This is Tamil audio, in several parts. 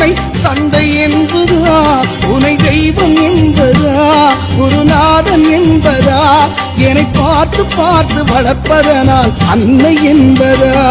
உன்னை தந்தை என்பதா? உனை தெய்வம் என்பதா? குருநாதன் என்பதா? என்னை பார்த்து பார்த்து வளர்ப்பதனால் அன்னை என்பதா?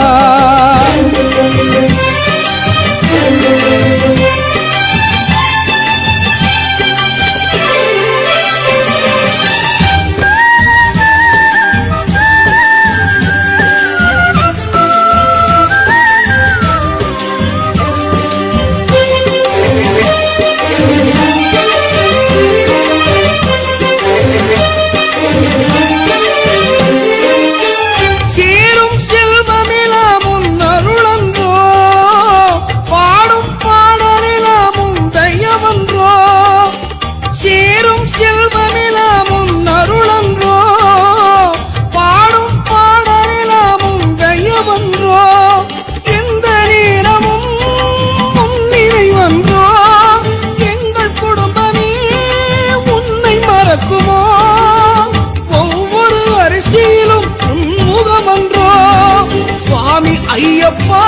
சுவாமி ஐயப்பா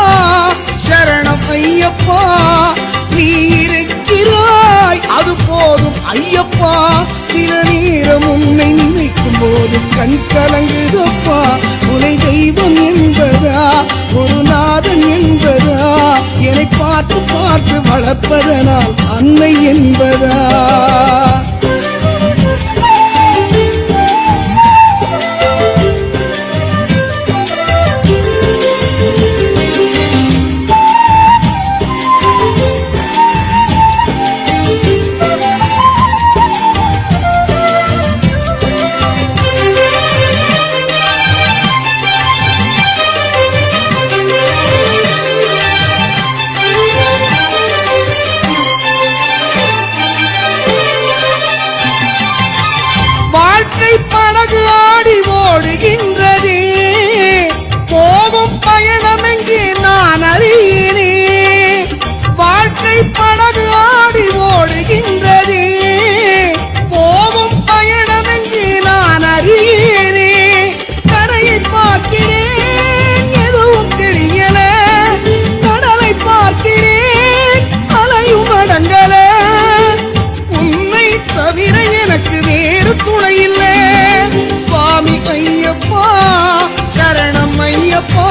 சரணம் ஐயப்பா நீ இருக்கிறாய் அது போதும் ஐயப்பா சில நேரம் உன்னை நினைக்கும் போது கண் கலங்குதப்பா. உனை தெய்வம் என்பதா? குருநாதன் என்பதா? என்னை பார்த்து பார்த்து வளர்ப்பதனால் அன்னை என்பதா? ஐயப்பா சரணம் ஐயப்பா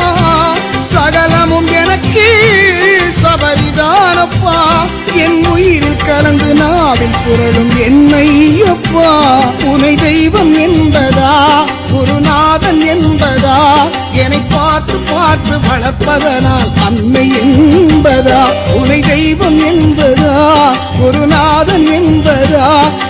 சகலமும் எனக்கு சபரிதானப்பா. என் உயிரில் கலந்து நாவில் புரளும் என்னையப்பா உனை தெய்வம் என்பதா? குருநாதன் என்பதா? என்னை பார்த்து பார்த்து வளர்ப்பதனால் அன்னை என்பதா? உனை தெய்வம் என்பதா? குருநாதன்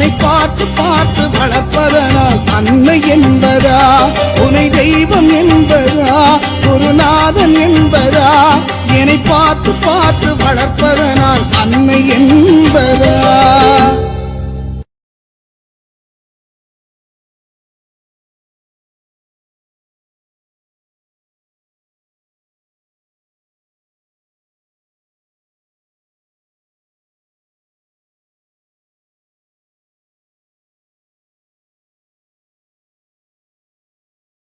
என்னை பார்த்து பார்த்து வளர்ப்பதனால் அன்னை என்பதா? உனை தெய்வம் என்பதா? குருநாதன் என்பதா? என்னை பார்த்து பார்த்து வளர்ப்பதனால் அன்னை என்பதா?